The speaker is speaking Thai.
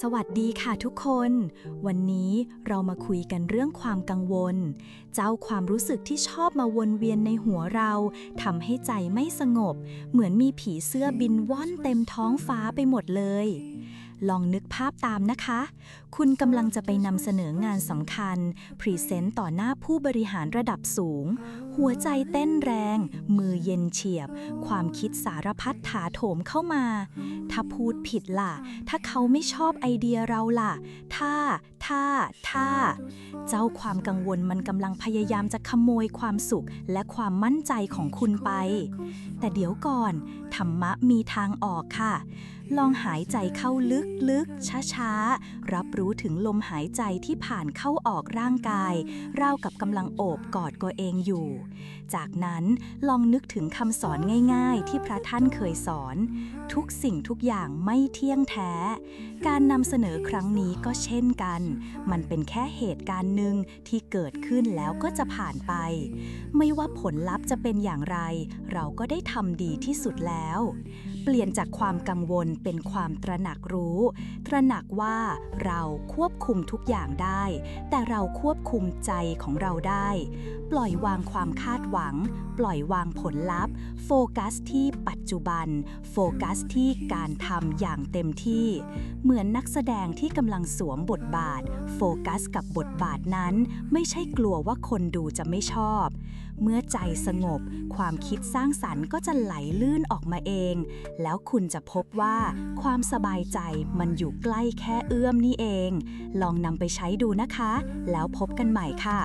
สวัสดีค่ะทุกคน วันนี้เรามาคุยกันเรื่องความกังวล เจ้าความรู้สึกที่ชอบมาวนเวียนในหัวเราทำให้ใจไม่สงบ เหมือนมีผีเสื้อบินว่อนเต็มท้องฟ้าไปหมดเลย ลองนึกภาพตามนะคะ คุณกำลังจะไปนำเสนองานสำคัญ พรีเซนต์ต่อหน้าผู้บริหารระดับสูง หัวใจเต้นแรง มือเย็นเฉียบ ความคิดสารพัดถาโถมเข้ามา ถ้าพูดผิดล่ะ ถ้าเขาไม่ชอบไอเดียเราล่ะ ถ้าถ้าถ้าเจ้าความกังวลมันกำลังพยายามจะขโมยความสุขและความมั่นใจของคุณไป แต่เดี๋ยวก่อน ธรรมะมีทางออกค่ะ ลองหายใจเข้าลึกๆ ช้าๆ รับรู้ถึงลมหายใจที่ผ่านเข้าออกร่างกาย ราวกับกำลังโอบกอดตัวเองอยู่ จากนั้นลองนึกถึงคำสอนง่ายๆ ที่พระท่านเคยสอน ทุกสิ่งทุกอย่างไม่เที่ยงแท้ การนำเสนอครั้งนี้ก็เชช่นกัน มันเป็นแค่เหตุการณ์หนึ่งที่เกิดขึ้นแล้วก็จะผ่านไป ไม่ว่าผลลัพธ์จะเป็นอย่างไร เราก็ได้ทำดีที่สุดแล้วเปลี่ยนจากความกังวลเป็นความตระหนักรู้ ตระหนักว่าเราควบคุมทุกอย่างได้ แต่เราควบคุมใจของเราได้ ปล่อยวางความคาดหวัง ปล่อยวางผลลัพธ์ โฟกัสที่ปัจจุบัน โฟกัสที่การทำอย่างเต็มที่ เหมือนนักแสดงที่กำลังสวมบทบาท โฟกัสกับบทบาทนั้น ไม่ใช่กลัวว่าคนดูจะไม่ชอบ เมื่อใจสงบ ความคิดสร้างสรรค์ก็จะไหลลื่นออกมาเอง แล้วคุณจะพบว่าความสบายใจมันอยู่ใกล้แค่เอื้อมนี่เอง ลองนำไปใช้ดูนะคะ แล้วพบกันใหม่ค่ะ